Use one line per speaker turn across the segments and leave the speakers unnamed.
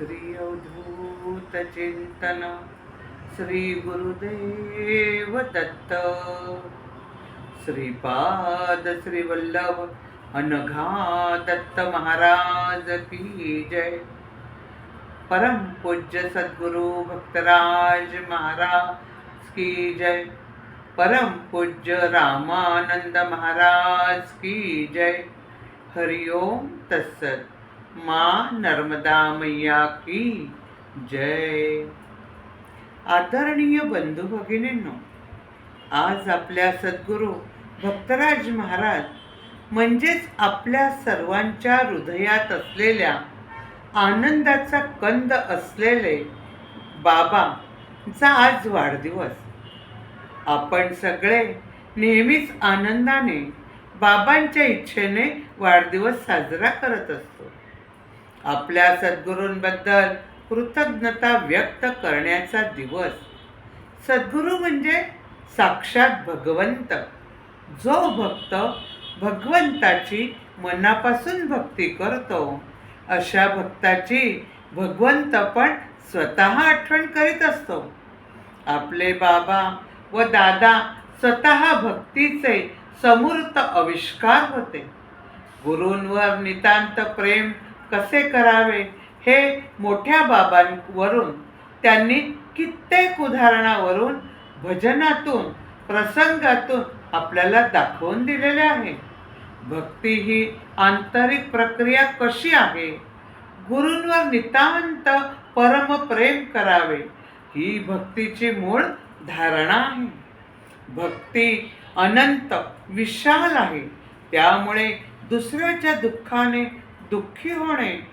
श्री अवधूत चिंतन श्री गुरुदेव दत्त। श्रीपाद श्री वल्लभ अनघा दत्त महाराज की जय। परम पूज्य सद्गुरु भक्तराज महाराज की जय। परम पूज्य रामानंद महाराज की जय। हरिओम तत्सत। माँ नर्मदा मैया की जय. आदरणीय बंधू भगिनींनो आज आपल्या सद्गुरू भक्तराज महाराज म्हणजेच आपल्या सर्वांच्या हृदयात असलेल्या आनंदाचा कंद असलेले बाबाचा आज वाढदिवस. आपण सगळे नेहमीच आनंदाने बाबांच्या इच्छेने वाढदिवस साजरा करत असतो. आपल्या सद्गुरूंबद्दल कृतज्ञता व्यक्त करण्याचा दिवस. सद्गुरू म्हणजे साक्षात भगवंत. जो भक्त भगवंताची मनापासून भक्ती करतो अशा भक्ताची भगवंत पण स्वतः आठवण करीत असतो. आपले बाबा व दादा स्वतः भक्तीचे समूर्त आविष्कार होते. गुरूंवर नितांत प्रेम कसे करावे हे मोठ्या बाबांवरून त्यांनी कित्येक उदाहरणावरून भजनातून प्रसंगातून आपल्याला दाखवून दिलेले आहे. भक्ती ही आंतरिक प्रक्रिया कशी आहे? गुरूंवर नितांत परम प्रेम करावे ही भक्तीची मूळ धारणा आहे. भक्ती अनंत विशाल आहे. त्यामुळे दुसऱ्याच्या दुःखाने दुःखी होणे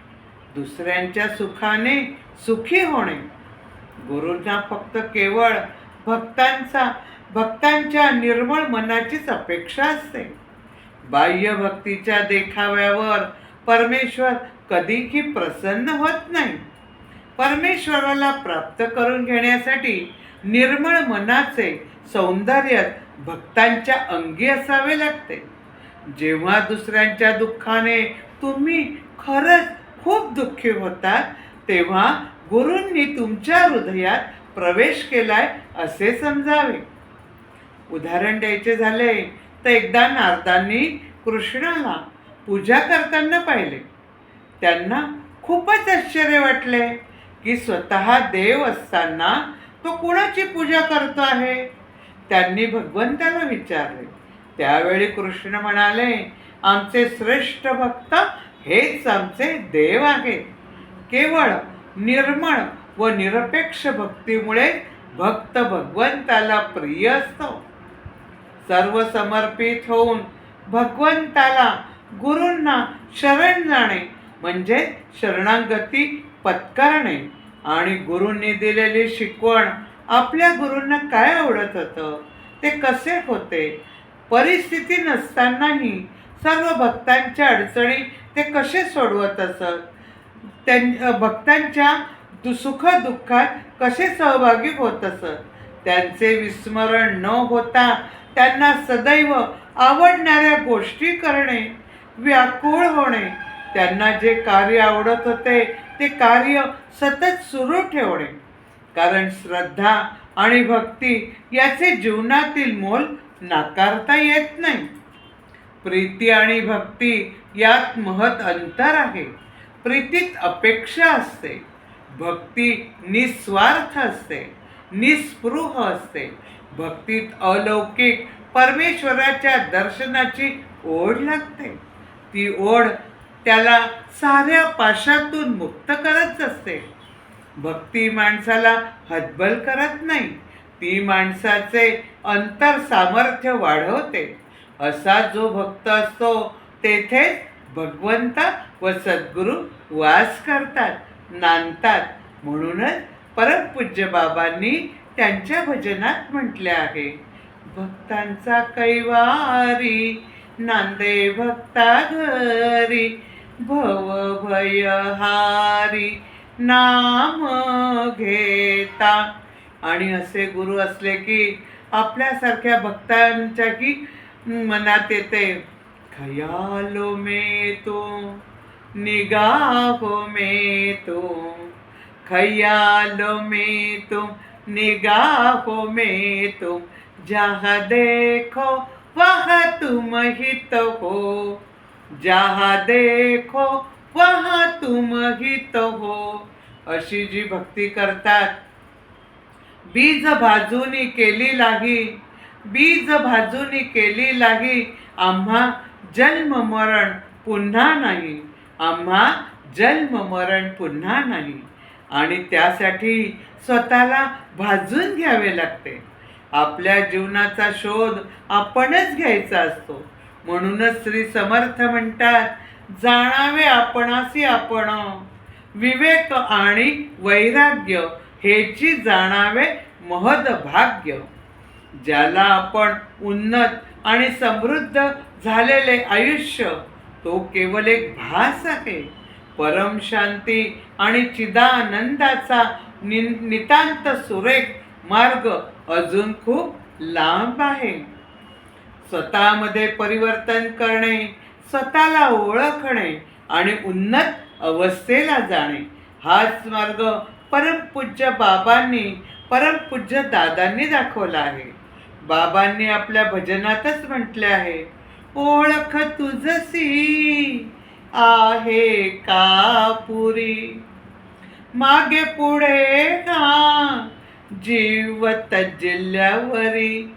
दुसऱ्यांच्या सुखाने सुखी होणे. गुरूंना फक्त केवळ भक्तांचा भक्तांच्या निर्मळ मनाचीच अपेक्षा असते. बाह्य भक्तीच्या देखाव्यावर परमेश्वर कधीही प्रसन्न होत नाही. परमेश्वराला प्राप्त करून घेण्यासाठी निर्मळ मनाचे सौंदर्य भक्तांच्या अंगी असावे लागते. जेव्हा दुसऱ्यांच्या दुःखाने तुम्ही खरंच खूप दुःखी होतात. तेव्हा गुरूंनी तुमच्या हृदयात प्रवेश केलाय असे समजावे. उदाहरण द्यायचे झाले तर एकदा नारदांनी कृष्णाला पूजा करताना पाहिले. त्यांना खूपच आश्चर्य वाटले की स्वतः देव असताना तो कुणाची पूजा करतो आहे? त्यांनी भगवंताला विचारले. त्यावेळी कृष्ण म्हणाले आमचे श्रेष्ठ भक्त हेच आमचे देव आहेत. केवळ निर्मळ व निरपेक्ष भक्तीमुळे भक्त भगवंताला प्रिय असतो. सर्व समर्पित होऊन भगवंताला गुरूंना शरण जाणे म्हणजे शरणागती पत्करणे आणि गुरूंनी दिलेली शिकवण आपल्या गुरूंना काय आवडत होतं? ते कसे होते? परिस्थिती नसतानाही सर्व भक्तांच्या अडचणी ते कसे सोडवत असत? त्यां भक्तांच्या दु सुख दुःखात कसे सहभागी होत असत? त्यांचे विस्मरण न होता त्यांना सदैव आवडणाऱ्या गोष्टी करणे व्याकुळ होणे त्यांना जे कार्य आवडत होते ते कार्य सतत सुरू ठेवणे. कारण श्रद्धा आणि भक्ती याचे जीवनातील मोल नाकारता येत नाही. प्रीती आणि भक्ती यात महत् अंतर आहे. प्रीतीत अपेक्षा असते. भक्ती निस्वार्थ असते. निस्पृह असते. भक्तीत अलौकिक परमेश्वराच्या दर्शनाची ओढ लागते. ती ओढ त्याला साऱ्या पाशातून मुक्त करत असते. भक्ती माणसाला हतबल करत नाही. ती माणसाचे अंतर सामर्थ्य वाढवते. असा जो भक्त असतो तेथेच भगवंत व सद्गुरू वास करतात नांदतात. म्हणूनच परमपूज्य बाबांनी त्यांच्या भजनात म्हटले आहे भक्तांचा कैवारी नांदे भक्ता घरी भव भयहारी नाम घेता. आणि असे गुरु असले की आपल्यासारख्या भक्तांच्या की मनात येते खयालो मे तो निगाहो मे तो खयालो मे तुम निगाहो में तुम जहाँ देखो वहाँ तुम ही तो हो जहाँ देखो वहाँ तुम ही तो हो। अशी जी भक्ती करतात. बीज भाजूनी केली लागी बीज भाजूनी केली लागी आम्हा जन्म मरण पुन्हा नाही. आम्हा जन्म मरण पुन्हा नाही. आणि त्यासाठी स्वतःला भाजून घ्यावे लागते. आपल्या जीवनाचा शोध आपणच घ्यायचा असतो. म्हणूनच श्री समर्थ म्हणतात जाणावे आपणासी आपण. विवेक आणि वैराग्य हेची जाणावे महद भाग्य. ज्याला आपण उन्नत आणि समृद्ध झालेले आयुष्य तो केवळ एक भास आहे. परम शांती आणि चिदानंदाचा नि नितांत सुरेख मार्ग अजून खूप लांब आहे. स्वतःमध्ये परिवर्तन करणे स्वतःला ओळखणे आणि उन्नत अवस्थेला जाणे हाच मार्ग परमपूज्य बाबांनी परमपूज्य दादांनी दाखवला आहे. बाबांनी आपल्या भजनातच म्हटले आहे ओळख तुझसी आहे का पुरी? मागे पुढे का जीव तजल्यावरी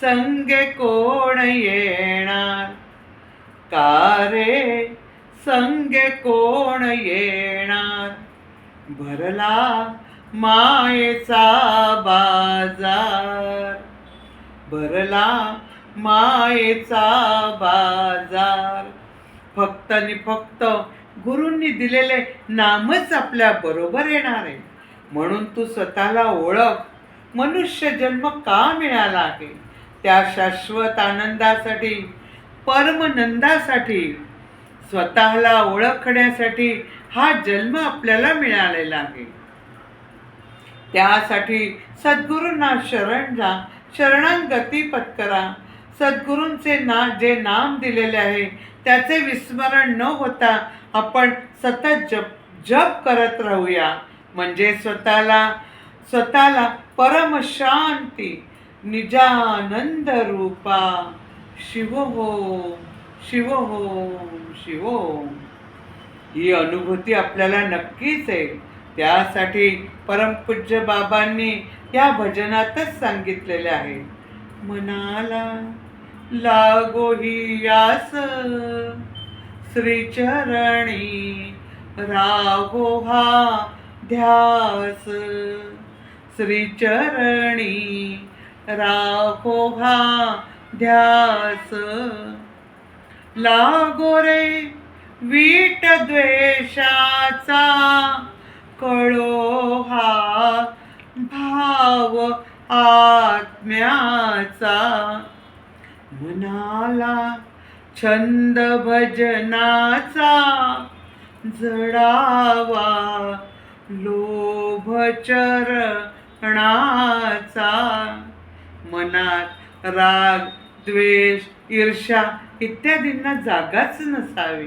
संगे कोण येणार? का रे संगे कोण येणार? भरला मायेचा बाजार. भरला मायेचा बाजार. फक्त आणि फक्त गुरूंनी दिलेले नामच आपल्या बरोबर येणार आहे. म्हणून तू स्वतःला ओळख. मनुष्य जन्म का मिळाला आहे? त्या शाश्वत आनंदासाठी परमनंदासाठी स्वतःला ओळखण्यासाठी हा जन्म आपल्याला मिळालेला आहे. त्यासाठी सद्गुरूंना शरण जा. शरणांगती पत्करा. सद्गुरूंचे ना जे नाम दिलेले आहे त्याचे विस्मरण न होता आपण सतत जप जप करत राहूया. म्हणजे स्वतःला स्वतःला परमशांती निजानंद रूपा. शिव हो शिव हो शिव. ही अनुभूती आपल्याला नक्कीच आहे. त्यासाठी परमपूज्य बाबांनी या भजनातच सांगितलेले आहे. मनाला लागो ही यास. श्रीचरणी राहो हा ध्यास. श्रीचरणी राहो हा ध्यास. लागो रे वीट द्वेषाचा कळो हा भाव आत्म्याचा. मनाला छंद भजनाचा जडावा लोभचरणाचा मनात राग द्वेष ईर्षा इत्यादींना जागाच नसावी.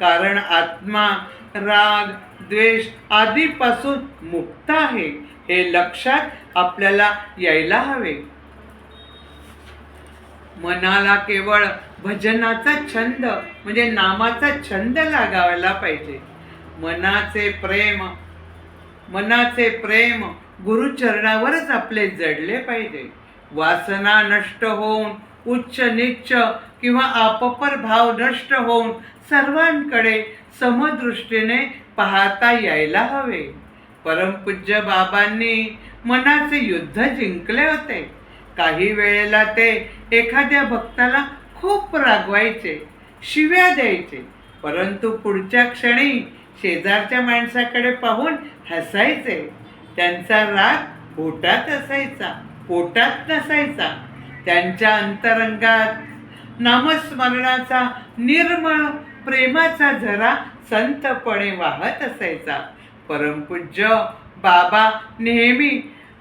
कारण आत्मा राग द्वेष आदीपासून मुक्त आहे. हे लक्षात आपल्याला यायला हवे. मनाला केवळ भजनाचा छंद म्हणजे नामाचा छंद लागायला पाहिजे. मनाचे प्रेम मनाचे प्रेम गुरुचरणावरच आपले जडले पाहिजे. वासना नष्ट होऊन उच्च निच्च किंवा आपपर भाव नष्ट होऊन सर्वांकडे समदृष्टीने पाहता यायला हवे. परमपूज्य बाबांनी मनाचे युद्ध जिंकले होते. काही वेळेला ते एखाद्या भक्ताला खूप रागवायचे शिव्या द्यायचे परंतु पुढच्या क्षणी शेजारच्या माणसाकडे पाहून हसायचे. त्यांचा राग पोटात असायचा पोटात नसायचा. त्यांच्या अंतरंगात नामस्मरणाचा निर्मळ प्रेमाचा झरा संतपणे वाहत असायचा. परमपूज्य बाबा नेहमी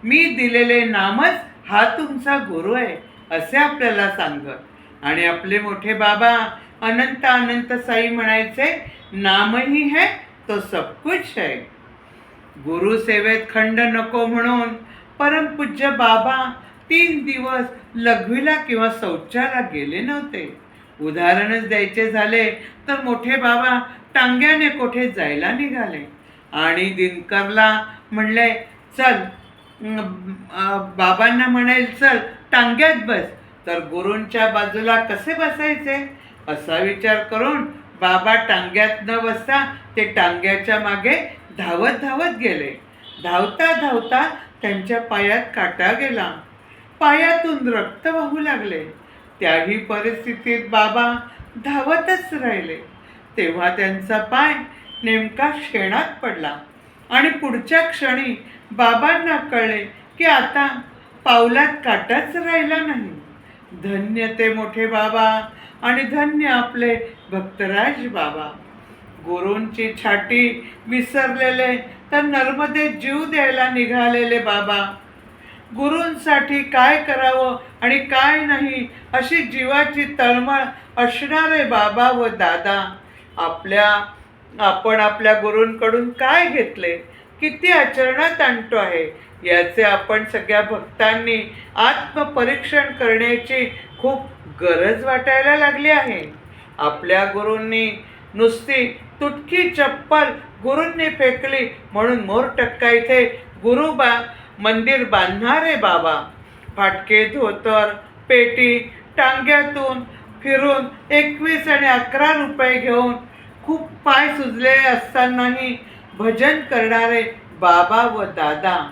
मी दिलेले नामच हा तुमचा गुरु आहे असे आपल्याला सांगत. आणि आपले मोठे बाबा अनंत अनंत साई म्हणायचे नामही है तो सब कुछ है. गुरुसेवेत खंड नको म्हणून परमपूज्य बाबा तीन दिवस लघवीला किंवा शौचाला गेले नव्हते. उदाहरणच द्यायचे झाले तर मोठे बाबा टांग्याने कोठे जायला निघाले. आणि दिनकरला म्हणले चल. बाबांना म्हणेल चल टांग्यात बस. तर गुरूंच्या बाजूला कसे बसायचे? असा विचार करून बाबा टांग्यात न बसता ते टांग्याच्या मागे धावत धावत गेले. धावता धावता त्यांच्या पायात काटा गेला. पायातून रक्त वाहू लागले. त्याही परिस्थितीत बाबा धावतच राहिले. तेव्हा त्यांचा पाय नेमका शेणात पडला. आणि पुढच्या क्षणी बाबांना कळले की आता पावलात काटाच राहिला नाही. धन्य ते मोठे बाबा आणि धन्य आपले भक्तराज बाबा. गुरूंची छाटी विसरलेले तर नर्मदेत जीव द्यायला निघालेले बाबा. गुरूंसाठी काय करावं आणि काय नाही अशी जीवाची तळमळ असणारे बाबा व दादा आपल्या आपण आपल्या गुरूंकडून काय घेतले? किती आचरणात आणतो आहे? याचे आपण सगळ्या भक्तांनी आत्मपरीक्षण करण्याची खूप गरज वाटायला लागली आहे. आपल्या गुरूंनी नुसती तुटकी चप्पल गुरूंनी फेकली म्हणून मोर टक्का इथे गुरु बा मंदिर बांधणारे बाबा. फाटके धोतर पेटी टांग्यातून फिरून एकवीस आणि अकरा रुपये घेऊन खूप पाय सुजले असतानाही भजन करणारे बाबा व दादा.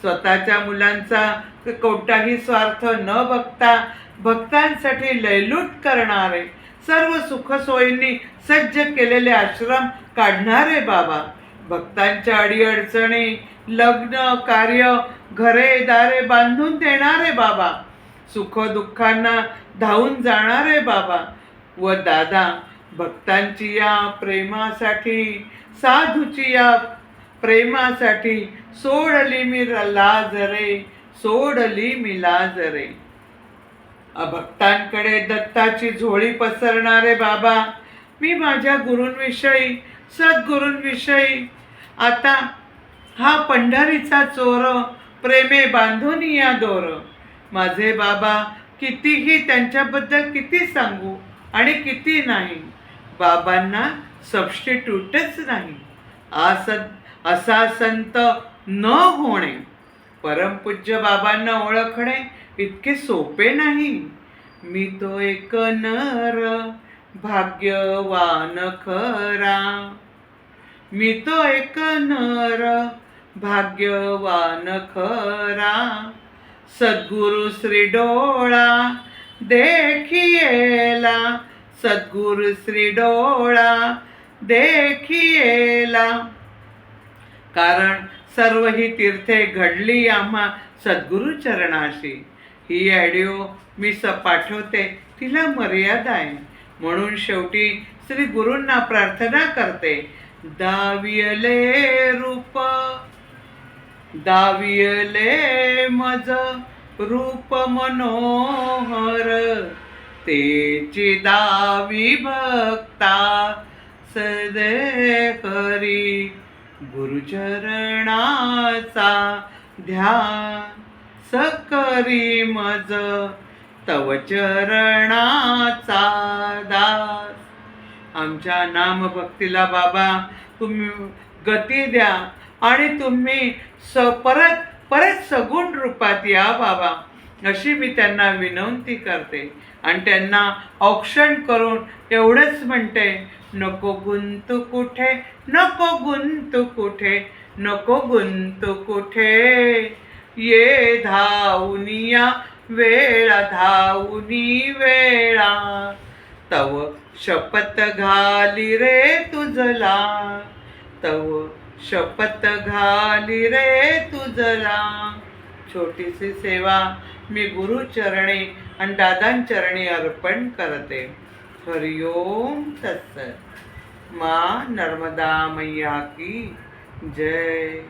स्वतःच्या मुलांचा कोणताही स्वार्थ न बघता भक्तांसाठी लयलूट करणारे सर्व सुखसोयींनी सज्ज केलेले आश्रम काढणारे बाबा. भक्तांच्या अडीअडचणी लग्न कार्य घरे दारे बांधून देणारे बाबा. सुख दुःखांना धावून जाणारे बाबा व दादा. भक्तांची या प्रेमासाठी साधूची या प्रेमासाठी सोडली मी लाजरे सोडली मी लाजरे. भक्तांकडे दत्ताची झोळी पसरणारे बाबा मी माझ्या गुरूंविषयी सद्गुरूंविषयी आता हा पंढरीचा चोर प्रेमे बांधून या दोर. माझे बाबा कितीही त्यांच्याबद्दल किती सांगू आणि किती नाही बाबांना सबस्टिट्यूटच नाही. आस असा संत न होणे परमपूज्य बाबांना ओळखणे इतके सोपे नाही. मी तो एक नर भाग्यवान खरा. मी तो एक नर भाग्यवान खरा. सद्गुरु श्री डोळा देखिएला सद्गुरु श्री डोळा देखिएला. कारण सर्व ही तीर्थे घडली आम्हा सद्गुरु चरणाशी. ही ऑडिओ मी स पाठवते तिला मर्यादा आहे. म्हणून शेवटी श्री गुरूंना प्रार्थना करते दावियले रूप दावियले मज रूप मनोहर. तेची दावी भक्ता सदे करी गुरुचरणाचा ध्यान सकरी मज तव चरणाचा दास. आमच्या नामभक्तीला बाबा तुम्ही गती द्या आणि तुम्ही स परत परत सगुण रूपात या बाबा अशी मी त्यांना विनंती करते. आणि त्यांना औक्षण करून एवढंच म्हणते नको गुंतू कुठे? नको गुंतू कुठे? नको गुंतू कुठे? ये धावनिया वेळा धावनी वेळा. तव शपथ घाली रे तुझला तव शपथ घाली रे तुझला. छोटीशी सेवा मी गुरुचरणे आणि दादांचरणी अर्पण करते. हरिओम तत्सत. मा नर्मदा मैया की जय.